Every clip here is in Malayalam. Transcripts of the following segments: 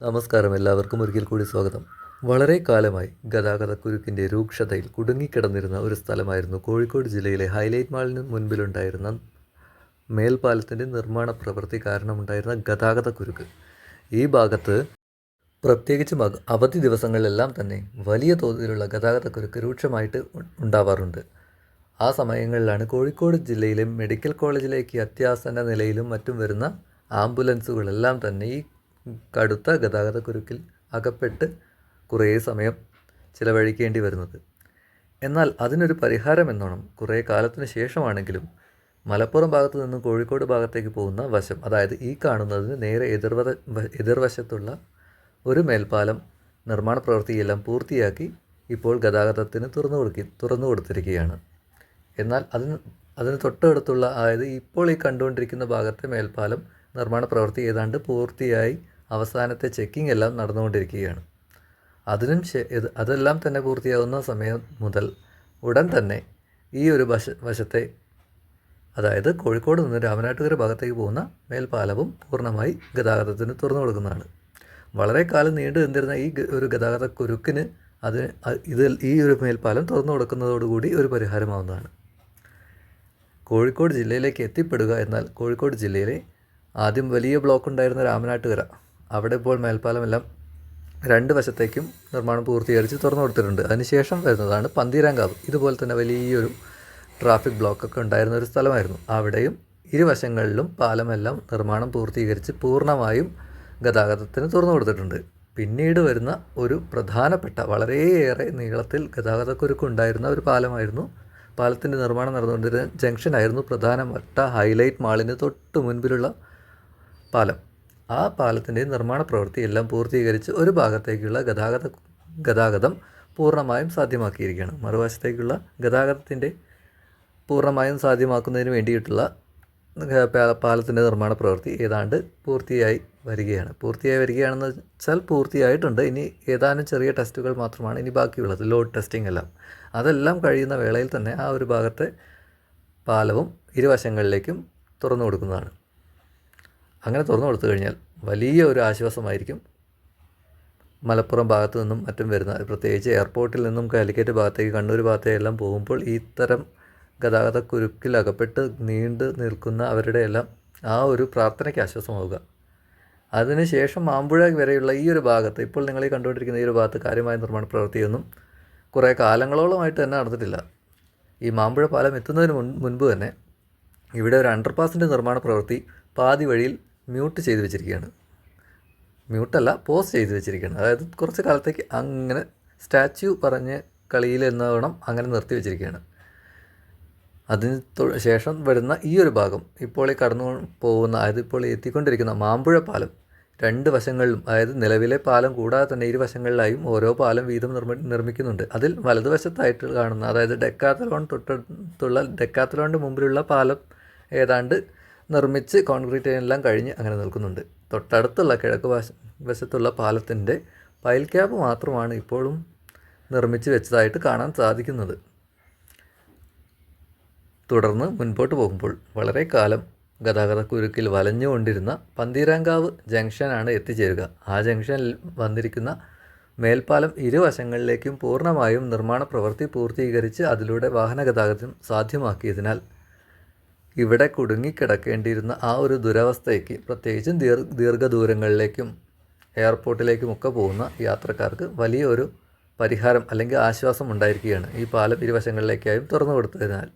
നമസ്കാരം. എല്ലാവർക്കും ഒരിക്കൽ കൂടി സ്വാഗതം. വളരെ കാലമായി ഗതാഗതക്കുരുക്കിന്റെ രൂക്ഷതയിൽ കുടുങ്ങിക്കിടന്നിരുന്ന ഒരു സ്ഥലമായിരുന്നു കോഴിക്കോട് ജില്ലയിലെ ഹൈലൈറ്റ് മാളിന് മുൻപിലുണ്ടായിരുന്ന മേൽപ്പാലത്തിന്റെ നിർമ്മാണ പ്രവൃത്തി കാരണമുണ്ടായിരുന്ന ഗതാഗതക്കുരുക്ക്. ഈ ഭാഗത്ത് പ്രത്യേകിച്ചും അവധി ദിവസങ്ങളിലെല്ലാം തന്നെ വലിയ തോതിലുള്ള ഗതാഗതക്കുരുക്ക് രൂക്ഷമായിട്ട് ഉണ്ടാവാറുണ്ട്. ആ സമയങ്ങളിലാണ് കോഴിക്കോട് ജില്ലയിലെ മെഡിക്കൽ കോളേജിലേക്ക് അത്യാസന്ന നിലയിലും മറ്റും വരുന്ന ആംബുലൻസുകളെല്ലാം തന്നെ ഈ കടുത്ത ഗതാഗതക്കുരുക്കിൽ അകപ്പെട്ട് കുറേ സമയം ചിലവഴിക്കേണ്ടി വരുന്നത്. എന്നാൽ അതിനൊരു പരിഹാരം എന്നോണം കുറേ കാലത്തിന് ശേഷമാണെങ്കിലും മലപ്പുറം ഭാഗത്തു നിന്നും കോഴിക്കോട് ഭാഗത്തേക്ക് പോകുന്ന വശം അതായത് ഈ കാണുന്നതിന് നേരെ എതിർവത എതിർവശത്തുള്ള ഒരു മേൽപ്പാലം നിർമ്മാണ പ്രവൃത്തിയെല്ലാം പൂർത്തിയാക്കി ഇപ്പോൾ ഗതാഗതത്തിന് തുറന്നു കൊടുക്കി തുറന്നു കൊടുത്തിരിക്കുകയാണ്. എന്നാൽ അതിന് അതിന് തൊട്ടടുത്തുള്ള അതായത് ഇപ്പോൾ ഈ കണ്ടുകൊണ്ടിരിക്കുന്ന ഭാഗത്തെ മേൽപ്പാലം നിർമ്മാണ പ്രവൃത്തി ഏതാണ്ട് പൂർത്തിയായി അവസാനത്തെ ചെക്കിംഗ് എല്ലാം നടന്നുകൊണ്ടിരിക്കുകയാണ്. അതിനും അതെല്ലാം തന്നെ പൂർത്തിയാകുന്ന സമയം മുതൽ ഉടൻ തന്നെ ഈ ഒരു വശ വശത്തെ അതായത് കോഴിക്കോട് നിന്ന് രാമനാട്ടുകര ഭാഗത്തേക്ക് പോകുന്ന മേൽപ്പാലവും പൂർണമായി ഗതാഗതത്തിന് തുറന്നു കൊടുക്കുന്നതാണ്. വളരെ കാലം നീണ്ടു നിന്നിരുന്ന ഈ ഒരു ഗതാഗത കുരുക്കിന് അത് ഇതിൽ ഇത് ഈ ഒരു മേൽപ്പാലം തുറന്നു കൊടുക്കുന്നതോടുകൂടി ഒരു പരിഹാരമാവുന്നതാണ്. കോഴിക്കോട് ജില്ലയിലേക്ക് എത്തിപ്പെടുക എന്നാൽ കോഴിക്കോട് ജില്ലയിലെ ആദ്യം വലിയ ബ്ലോക്ക് ഉണ്ടായിരുന്ന രാമനാട്ടുകര. അവിടെ ഇപ്പോൾ മേൽപ്പാലമെല്ലാം രണ്ട് വശത്തേക്കും നിർമ്മാണം പൂർത്തീകരിച്ച് തുറന്നു കൊടുത്തിട്ടുണ്ട്. അതിനുശേഷം വരുന്നതാണ് പന്തീരാങ്കാവ്. ഇതുപോലെ തന്നെ വലിയൊരു ട്രാഫിക് ബ്ലോക്കൊക്കെ ഉണ്ടായിരുന്ന ഒരു സ്ഥലമായിരുന്നു. അവിടെയും ഇരുവശങ്ങളിലും പാലമെല്ലാം നിർമ്മാണം പൂർത്തീകരിച്ച് പൂർണമായും ഗതാഗതത്തിന് തുറന്നു കൊടുത്തിട്ടുണ്ട്. പിന്നീട് വരുന്ന ഒരു പ്രധാനപ്പെട്ട വളരെയേറെ നീളത്തിൽ ഗതാഗതക്കുരുക്ക് ഉണ്ടായിരുന്ന ഒരു പാലമായിരുന്നു. പാലത്തിന്റെ നിർമ്മാണം നടന്നുകൊണ്ടിരുന്ന ജംഗ്ഷനായിരുന്നു പ്രധാനപ്പെട്ട ഹൈലൈറ്റ് മാളിന് തൊട്ട് മുൻപിലുള്ള പാലം. ആ പാലത്തിന്റെ നിർമ്മാണ പ്രവൃത്തി എല്ലാം പൂർത്തീകരിച്ച് ഒരു ഭാഗത്തേക്കുള്ള ഗതാഗത ഗതാഗതം പൂർണമായും സാധ്യമാക്കിയിരിക്കുകയാണ്. മറുവശത്തേക്കുള്ള ഗതാഗതത്തിന്റെ പൂർണമായും സാധ്യമാക്കുന്നതിന് വേണ്ടിയിട്ടുള്ള പാലത്തിന്റെ നിർമ്മാണ പ്രവൃത്തി ഏതാണ്ട് പൂർത്തിയായി വരികയാണ്. പൂർത്തിയായി വരികയാണെന്ന് വെച്ചാൽ പൂർത്തിയായിട്ടുണ്ട്. ഇനി ഏതാനും ചെറിയ ടെസ്റ്റുകൾ മാത്രമാണ് ഇനി ബാക്കിയുള്ളത്. ലോഡ് ടെസ്റ്റിംഗ് എല്ലാം. അതെല്ലാം കഴിയുന്ന വേളയിൽ തന്നെ ആ ഒരു ഭാഗത്തെ പാലവും ഇരുവശങ്ങളിലേക്കും തുറന്നു കൊടുക്കുന്നതാണ്. അങ്ങനെ തുറന്നു കൊടുത്തു കഴിഞ്ഞാൽ വലിയ ഒരു ആശ്വാസമായിരിക്കും. മലപ്പുറം ഭാഗത്തു നിന്നും മറ്റും വരുന്ന പ്രത്യേകിച്ച് എയർപോർട്ടിൽ നിന്നും കാലിക്കറ്റ് ഭാഗത്തേക്ക് കണ്ണൂർ ഭാഗത്തേക്കെല്ലാം പോകുമ്പോൾ ഇത്തരം ഗതാഗത കുരുക്കിൽ അകപ്പെട്ട് നീണ്ടു നിൽക്കുന്ന അവരുടെ എല്ലാം ആ ഒരു പ്രാർത്ഥനയ്ക്ക് ആശ്വാസമാവുക. അതിനുശേഷം മാമ്പുഴ വരെയുള്ള ഈ ഒരു ഭാഗത്ത് ഇപ്പോൾ നിങ്ങൾ ഈ കണ്ടുകൊണ്ടിരിക്കുന്ന ഈ ഒരു ഭാഗത്ത് കാര്യമായ നിർമ്മാണ പ്രവൃത്തിയൊന്നും കുറേ കാലങ്ങളോളമായിട്ട് തന്നെ നടന്നിട്ടില്ല. ഈ മാമ്പുഴ പാലം എത്തുന്നതിന് മുൻ മുൻപ് തന്നെ ഇവിടെ ഒരു അണ്ടർപാസിന്റെ നിർമ്മാണ പ്രവൃത്തി പാതി വഴിയിൽ മ്യൂട്ട് ചെയ്ത് വെച്ചിരിക്കുകയാണ്. മ്യൂട്ടല്ല പോസ് ചെയ്ത് വെച്ചിരിക്കുകയാണ്. അതായത് കുറച്ച് കാലത്തേക്ക് അങ്ങനെ സ്റ്റാച്യു പറഞ്ഞ് കളിയിൽ എന്നോണം അങ്ങനെ നിർത്തി വെച്ചിരിക്കുകയാണ്. അതിന് ശേഷം വരുന്ന ഈ ഒരു ഭാഗം ഇപ്പോൾ ഈ കടന്നു പോകുന്ന അതായത് ഇപ്പോൾ എത്തിക്കൊണ്ടിരിക്കുന്ന മാമ്പുഴ പാലം രണ്ട് വശങ്ങളിലും അതായത് നിലവിലെ പാലം കൂടാതെ തന്നെ ഇരുവശങ്ങളിലായും ഓരോ പാലം വീതം നിർമ്മി നിർമ്മിക്കുന്നുണ്ട്. അതിൽ വലതുവശത്തായിട്ട് കാണുന്ന അതായത് ഡെക്കാത്തലോൺ തൊട്ടടുത്തുള്ള ഡെക്കാത്തലോണിന്റെ മുമ്പിലുള്ള പാലം ഏതാണ്ട് നിർമ്മിച്ച് കോൺക്രീറ്റ് എല്ലാം കഴിഞ്ഞ് അങ്ങനെ നിൽക്കുന്നുണ്ട്. തൊട്ടടുത്തുള്ള കിഴക്ക് വശ വശത്തുള്ള പാലത്തിന്റെ പൈൽ ക്യാപ്പ് മാത്രമാണ് ഇപ്പോഴും നിർമ്മിച്ച് വെച്ചതായിട്ട് കാണാൻ സാധിക്കുന്നത്. തുടർന്ന് മുൻപോട്ട് പോകുമ്പോൾ വളരെ കാലം ഗതാഗതക്കുരുക്കിൽ വലഞ്ഞുകൊണ്ടിരുന്ന പന്തീരാങ്കാവ് ജംഗ്ഷനാണ് എത്തിച്ചേരുക. ആ ജംഗ്ഷനിൽ വന്നിരിക്കുന്ന മേൽപ്പാലം ഇരുവശങ്ങളിലേക്കും പൂർണമായും നിർമ്മാണ പ്രവൃത്തി പൂർത്തീകരിച്ച് അതിലൂടെ വാഹന ഗതാഗതം സാധ്യമാക്കിയതിനാൽ ഇവിടെ കുടുങ്ങിക്കിടക്കേണ്ടിയിരുന്ന ആ ഒരു ദുരവസ്ഥയ്ക്ക് പ്രത്യേകിച്ചും ദീർ ദീർഘദൂരങ്ങളിലേക്കും എയർപോർട്ടിലേക്കുമൊക്കെ പോകുന്ന യാത്രക്കാർക്ക് വലിയൊരു പരിഹാരം അല്ലെങ്കിൽ ആശ്വാസം ഉണ്ടായിരിക്കുകയാണ് ഈ പാലം ഇരുവശങ്ങളിലേക്കായും തുറന്നു കൊടുത്തതിനാൽ.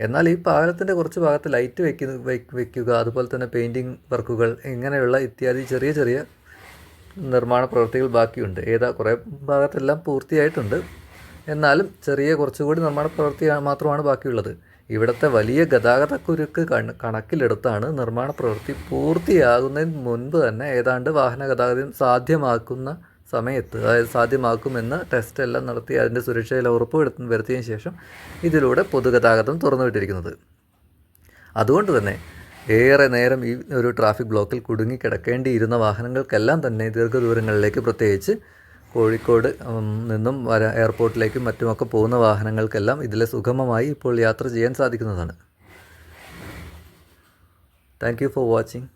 എന്നാൽ ഈ പാലത്തിന്റെ കുറച്ച് ഭാഗത്ത് ലൈറ്റ് വെക്കുന്ന വെക്കുക അതുപോലെ തന്നെ പെയിന്റിങ് വർക്കുകൾ ഇങ്ങനെയുള്ള ഇത്യാദി ചെറിയ ചെറിയ നിർമ്മാണ പ്രവൃത്തികൾ ബാക്കിയുണ്ട്. ഏതാ കുറേ ഭാഗത്തെല്ലാം പൂർത്തിയായിട്ടുണ്ട്. എന്നാലും ചെറിയ കുറച്ചുകൂടി നിർമ്മാണ പ്രവൃത്തി മാത്രമാണ് ബാക്കിയുള്ളത്. ഇവിടുത്തെ വലിയ ഗതാഗത കുരുക്ക് കണക്കിലെടുത്താണ് നിർമ്മാണ പ്രവൃത്തി പൂർത്തിയാകുന്നതിന് മുൻപ് തന്നെ ഏതാണ്ട് വാഹന ഗതാഗതം സാധ്യമാക്കുന്ന സമയത്ത് അതായത് സാധ്യമാക്കുമെന്ന് ടെസ്റ്റ് എല്ലാം നടത്തി അതിന്റെ സുരക്ഷയിൽ ഉറപ്പ് വരുത്തിയതിനു ശേഷം ഇതിലൂടെ പൊതുഗതാഗതം തുറന്നുവിട്ടിരിക്കുന്നത്. അതുകൊണ്ട് തന്നെ ഏറെ നേരം ഈ ഒരു ട്രാഫിക് ബ്ലോക്കിൽ കുടുങ്ങിക്കിടക്കേണ്ടിയിരുന്ന വാഹനങ്ങൾക്കെല്ലാം തന്നെ ദീർഘദൂരങ്ങളിലേക്ക് പ്രത്യേകിച്ച് കോഴിക്കോട് നിന്നും വര എയർപോർട്ടിലേക്കും മറ്റുമൊക്കെ പോകുന്ന വാഹനങ്ങൾക്കെല്ലാം ഇതിലെ സുഗമമായി ഇപ്പോൾ യാത്ര ചെയ്യാൻ സാധിക്കുന്നതാണ്. Thank for watching